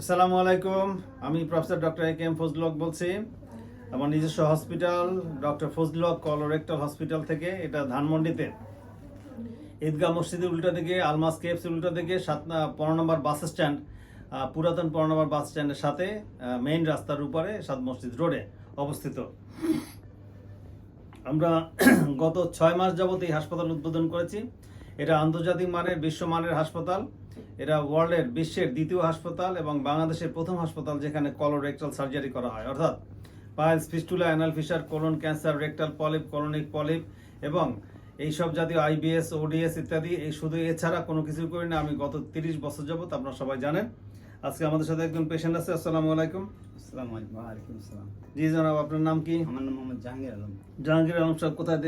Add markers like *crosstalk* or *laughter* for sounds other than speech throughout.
আসসালামু আলাইকুম। আমি professor doctor A K M ফজলক বলছি। আমার নিজস্ব হসপিটাল ডক্টর ফজলক কলোরেক্টাল হসপিটাল থেকে। এটা ধানমন্ডিতে। ঈদগাহ মসজিদের উল্টা দিকে, আলমাস কেএফসি উল্টা দিকে, সাত পনেরো নম্বর বাস স্ট্যান্ড পুরাতন পনেরো নম্বর বাস স্ট্যান্ডের সাথে মেইন রাস্তার উপরে সাত মসজিদ রোডে অবস্থিত। আমরা *clears throat* গত ছয় মাস যাবত এই হাসপাতাল উদ্বোধন করেছি। এটা আন্তর্জাতিক মানের বিশ্বমানের হাসপাতাল। এটা ওয়ার্ল্ডের বিশ্বের দ্বিতীয় হাসপাতাল এবং বাংলাদেশের প্রথম হাসপাতাল যেখানে কলোরেক্টাল সার্জারি করা হয়। অর্থাৎ piles fistula, anal fissure, colon, cancer, rectal polyp, colonic polyp এবং এই সব জাতীয় আইবিএস ওডিএস ইত্যাদি। এই শুধু এছাড়া কোনো কিছু করি না আমি গত তিরিশ বছর যাবত আপনারা সবাই জানেন। আজকে আমাদের সাথে একজন পেশেন্ট আছে। আসসালামু আলাইকুম। আসসালামু আলাইকুম ওয়ালাইকুম আসসালাম। জি জনাব আপনার নাম কি? আমার নাম মোহাম্মদ জাহাঙ্গীর আলম। জাহাঙ্গীর আলম সাহেব কোথায়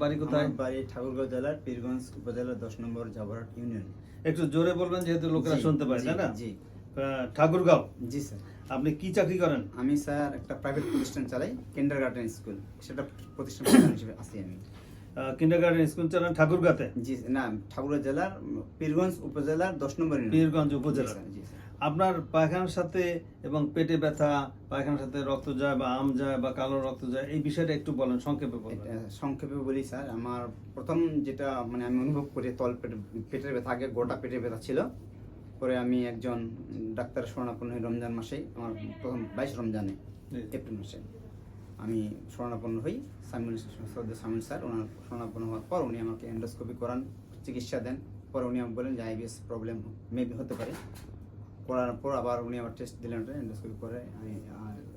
বাড়ি- কোথায়? বাড়ি ঠাকুরগাঁও জেলার পীরগঞ্জ উপজেলার দশ নম্বর জাবরহাট ইউনিয়ন। একটু জোরে বলবেন যেহেতু লোকেরা শুনতে তাই না? জি। ঠাকুরগাঁও? জি স্যার। আপনি কি চাকরি করেন? আমি স্যার একটা প্রাইভেট প্রতিষ্ঠান চালাই কিন্ডার গার্ডেন স্কুল সেটা প্রতিষ্ঠান হিসেবে আছি আমি। কিন্ডার গার্ডেন স্কুল চালান ঠাকুরগাঁতে জি না ঠাকুরগাঁও জেলার পীরগঞ্জ উপজেলার দশ নম্বর পীরগঞ্জ উপজেলা জি স্যার। আপনার পায়খানার সাথে এবং পেটে ব্যথা পায়খানার সাথে রক্ত যায় বা আম যায় বা কালো রক্ত যায় এই বিষয়টা একটু বলেন সংক্ষেপে বলবেন এটা সংক্ষেপে বলি স্যার আমার প্রথম যেটা মানে আমি অনুভব করি তল পেটে পেটের ব্যথা আগে গোটা পেটের ব্যথা ছিল। পরে আমি একজন ডাক্তার শরণাপন্ন হই রমজান মাসেই আমার প্রথম বাইশ রমজানে। এপ্রিল মাসে। আমি শরণাপন্ন হই সামিল সদ্য সামিল স্যার ওনার শরণাপন্ন হওয়ার পর উনি আমাকে এন্ডোস্কোপি করান চিকিৎসা দেন। পরে উনি আমাকে বলেন যে আইবিএস প্রবলেম মেবি হতে পারে। করার পর আবার উনি আমার টেস্ট দিলেন এন্ডোস্কোপি করে আমি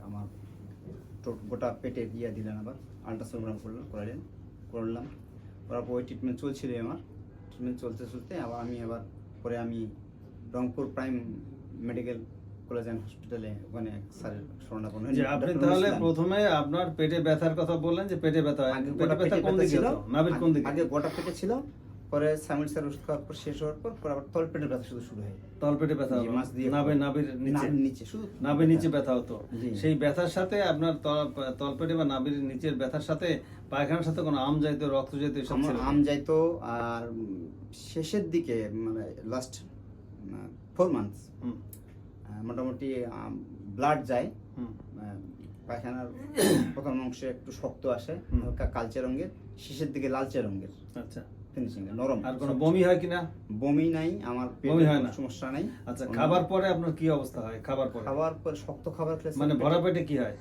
আমার গোটা পেটে দিয়ে দিলেন আবার আলট্রাসোনোগ্রাম করলেন করালেন করলাম। করার পর ওই ট্রিটমেন্ট চলছিল আমার। ট্রিটমেন্ট চলতে চলতে আবার আমি আবার পরে আমি Rangpur prime medical college and হসপিটালে ওখানে স্যারের শরণাপন্ন যে আপনি তাহলে প্রথমে আপনার পেটে ব্যথার কথা বললেন যে পেটে ব্যথা আগে পেটে ব্যথা কোন দিকে ছিল? নাভির কোন দিকে? আগে গোটা পেটে ছিল পরে সামিল স্যার ওষুধ খাওয়ার পর শেষ হওয়ার পর পরে আবার তল পেটের ব্যথা শুধু শুরু হয়। তল পেটে ব্যথা হতো? মাছ দিয়ে নাভি নাভির নিচে? নিচে শুধু নাভির নিচে ব্যথা। হতো। সেই ব্যথার সাথে আপনার তল- তলপেটে বা নাভির নিচের ব্যথার সাথে পায়খানার সাথে কোনো আম যাইতো রক্ত যাইতো এসব আম যাইতো আর শেষের দিকে মানে লাস্ট ফোর মান্থস মোটামুটি ব্লাড যায়। পায়খানার *coughs* প্রথম অংশে একটু শক্ত আসে হালকা কালচে রঙের শেষের দিকে লালচে রঙের। আচ্ছা। ফিনিশিং নরম। আর কোনো বমি হয় কিনা? বমি নাই আমার বমি হয় না? সমস্যা নাই। আচ্ছা খাবার পরে আপনার কি অবস্থা হয়? খাবার পরে? খাবার পর শক্ত খাবার খেলে মানে ভরা পেটে কি হয়?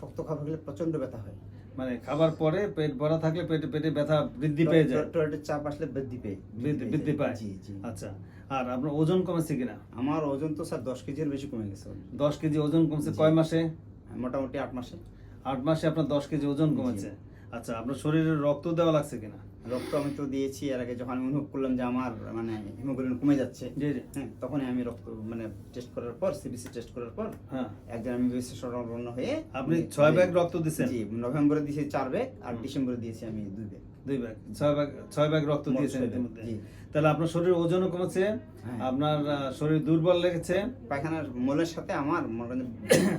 শক্ত খাবার খেলে প্রচণ্ড ব্যথা হয়। মানে খাবার পরে পেট ভরা থাকলে পেটে পেটে ব্যথা বৃদ্ধি পেয়ে যায়? টয়লেটের চাপ আসলে বৃদ্ধি পেয়ে বৃদ্ধি- বৃদ্ধি পায় জি জি। আচ্ছা আর আপনার ওজন কমেছে কিনা? আমার ওজন তো স্যার দশ কেজির বেশি কমে গেছে। দশ কেজি ওজন কমছে কয় মাসে? মোটামুটি আট মাসে। আট মাসে আপনার দশ কেজি ওজন কমেছে। আচ্ছা আপনার শরীরে রক্ত দেওয়া লাগছে কিনা? রক্ত আমি তো দিয়েছি এর আগে যখন আমি অনুভব করলাম যে আমার মানে হিমোগ্লোবিন কমে যাচ্ছে জি জি। হ্যাঁ তখনই আমি রক্ত মানে টেস্ট করার পর সিবিসি টেস্ট করার পর হ্যাঁ। একদিন আমি শরণাপন্ন হয়ে আপনি ছয় ব্যাগ রক্ত দিচ্ছেন জি নভেম্বরে দিয়েছি চার ব্যাগ আর ডিসেম্বরে দিয়েছি আমি দুই ব্যাগ। দুই ব্যাগ ছয় ব্যাগ ছয় ব্যাগ রক্ত দিয়েছেন ইতিমধ্যে। জি। তাহলে আপনার শরীরের ওজনও কমেছে হ্যাঁ। আপনার শরীর দুর্বল লেগেছে। পায়খানার মলের সাথে আমার মনে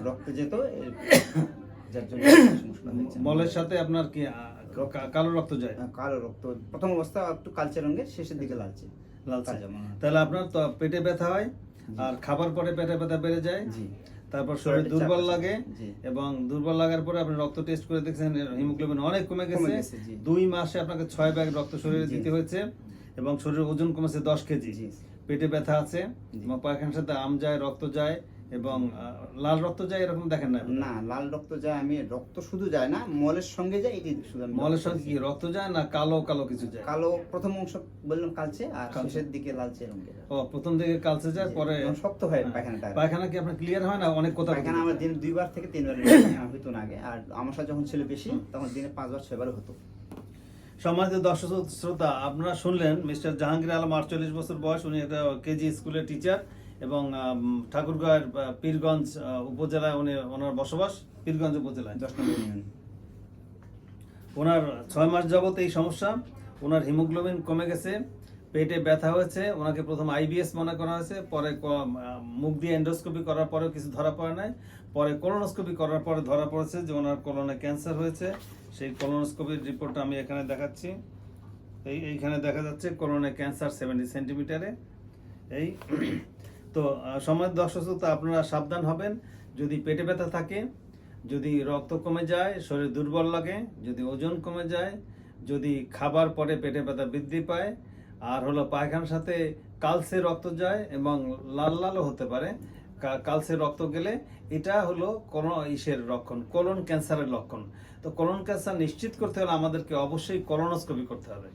রক্ত যেত যার জন্য *coughs* সমস্যা হয়েছে। মলের সাথে আপনার কি কালো রক্ত যায়? কালো রক্ত। প্রথম অবস্থা একটু কালচে রঙের শেষের দিকে লালচে। লালচে। হয়। তাহলে আপনার তো পেটে ব্যথা হয় আর খাবার পরে পেটে ব্যথা বেড়ে যায় জি। তারপর শরীর দুর্বল লাগে এবং দুর্বল লাগার পরে আপনি রক্ত টেস্ট করে দেখছেন হিমোগ্লোবিন অনেক কমে গেছে। দুই মাসে আপনাকে ছয় ব্যাগ রক্ত শরীরে দিতে হয়েছে এবং শরীরের ওজন কমেছে দশ কেজি। জি। পেটে ব্যথা আছে এবং পায়খানার সাথে আম যায় রক্ত যায় এবং লাল রক্ত যায় এরকম দেখেন না না লাল রক্ত যায় আমি রক্ত শুধু যায় না মলের সঙ্গে যায় এটি শুধু মলের সঙ্গে কি? রক্ত যায় না কালো কালো কিছু যায়? কালো প্রথম অংশ বললাম কালচে আর শেষের দিকে লালচে রঙের ও প্রথম দিকে কালচে যায় পরে শক্ত হয় হ্যাঁ। পায়খানাটা। পায়খানা কি আপনার ক্লিয়ার হয় না? অনেক কথা পায়খানা আমার দিন দুইবার থেকে তিনবার *coughs* হইতো না আগে। আর আমার সাথে যখন ছিল বেশি তখন দিনে পাঁচবার ছয়বার হতো। সম্মানিত দর্শক শ্রোতা আপনারা শুনলেন মিস্টার জাহাঙ্গীর আলম আটচল্লিশ বছর বয়স উনি একটা কেজি স্কুলের টিচার এবং ঠাকুরগাঁয়ের পীরগঞ্জ উপজেলায় উনি ওনার বসবাস পীরগঞ্জ উপজেলায়। দশ নম্বর ইউনিয়ন। ওনার ছয় মাস যাবত এই সমস্যা ওনার হিমোগ্লোবিন কমে গেছে পেটে ব্যথা হয়েছে ওনাকে প্রথম আইবিএস মনে করা হয়েছে পরে মুখ দিয়ে এন্ডোস্কোপি করার পরেও কিছু ধরা পড়ে নাই পরে কোলোনোস্কোপি করার পরে ধরা পড়েছে যে ওনার কোলনে ক্যান্সার হয়েছে সেই কোলোনোস্কোপির রিপোর্টটা আমি এখানে দেখাচ্ছি। এই এইখানে দেখা যাচ্ছে কোলনে ক্যান্সার সেভেন্টি সেন্টিমিটারে এই তো সময় দর্শক আপনারা সাবধান হবেন। যদি পেটে ব্যথা থাকে, যদি রক্ত কমে যায়, শরীর দুর্বল লাগে, যদি ওজন কমে যায়, যদি খাবার পরে পেটে ব্যথা বৃদ্ধি পায়, আর হলো পায়খানার সাথে কালসে রক্ত যায় এবং লাল লালও হতে পারে কালসে রক্ত গেলে এটা হলো কোনো ইসের লক্ষণ, কোলন ক্যান্সারের লক্ষণ। তো কোলন ক্যান্সার নিশ্চিত করতে হলে আমাদেরকে অবশ্যই কলোনোস্কোপি করতে হবে।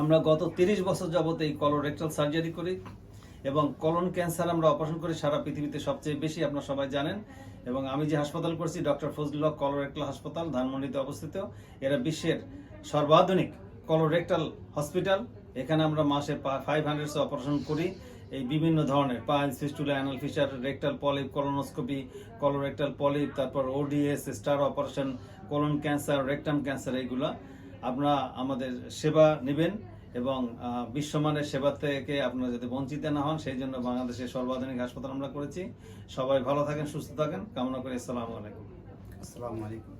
আমরা গত তিরিশ বছর যাবত এই কলোরেক্টাল সার্জারি করি এবং কলন ক্যান্সার আমরা অপারেশন করি সারা পৃথিবীতে সবচেয়ে বেশি, আপনারা সবাই জানেন। এবং আমি যে হাসপাতাল করছি ডক্টর ফজলুল্লাহ কলোরেক্টাল হাসপাতাল, ধানমন্ডিতে অবস্থিত। এরা বিশ্বের সর্বাধুনিক কলোরেক্টাল হসপিটাল এখানে আমরা মাসে ফাইভ হান্ড্রেডস অপারেশন করি। এই বিভিন্ন ধরনের pile fistula anal fissure rectal polyp colonoscopy colorectal polyp তারপর ODS star operation colon cancer rectum cancer এইগুলা। আপনারা আমাদের সেবা নেবেন। এবং বিশ্বমানের সেবা থেকে আপনারা যাতে বঞ্চিত না হন, সেই জন্য বাংলাদেশের সর্বাধুনিক হাসপাতাল আমরা করেছি। সবাই ভালো থাকেন, সুস্থ থাকেন। কামনা করি। আসসালামু আলাইকুম। আসসালামু আলাইকুম।